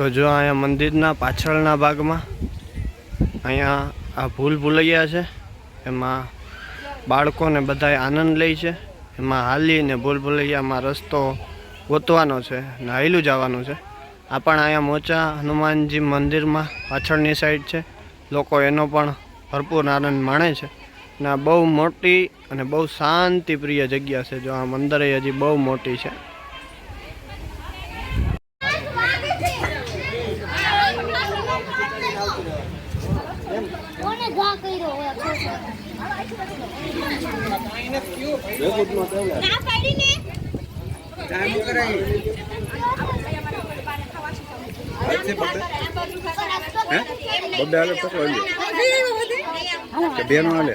તો જો અહીંયા મંદિરના પાછળના ભાગમાં અહીંયા આ ભૂલ ભૂલૈયા છે. એમાં બાળકોને બધાય આનંદ લે છે. એમાં હાલીને ભૂલ ભૂલૈયામાં રસ્તો ગોતવાનો છે ને હાયલું જવાનું છે. આ પણ અહીંયા મોચા હનુમાનજી મંદિરમાં પાછળની સાઈડ છે. લોકો એનો પણ ભરપૂર આનંદ માણે છે. ને આ બહુ મોટી અને બહુ શાંતિપ્રિય જગ્યા છે. જો આ મંદિર હજી બહુ મોટી છે. કોને ઘા કર્યો હોય ના પાડી ને બબ્બે હાલે? પકડો લ્યો કે બેનો હાલે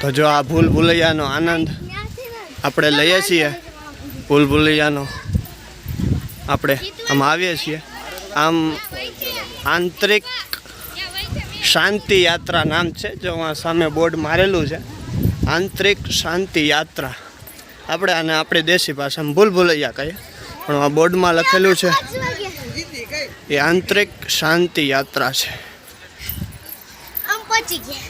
તો જો આ ભૂલ ભૂલૈયાનો આનંદ આપણે લઈએ છીએ. ભૂલ ભૂલૈયાનો આપણે આમ આવીએ છીએ. આમ આંતરિક શાંતિ યાત્રા નામ છે, જો સામે બોર્ડ મારેલું છે. આંતરિક શાંતિ યાત્રા. આપણે આને આપણી દેશી ભાષામાં ભૂલ ભૂલૈયા કહીએ. પણ આ બોર્ડમાં લખેલું છે એ આંતરિક શાંતિ યાત્રા છે. પહોંચી ગયા.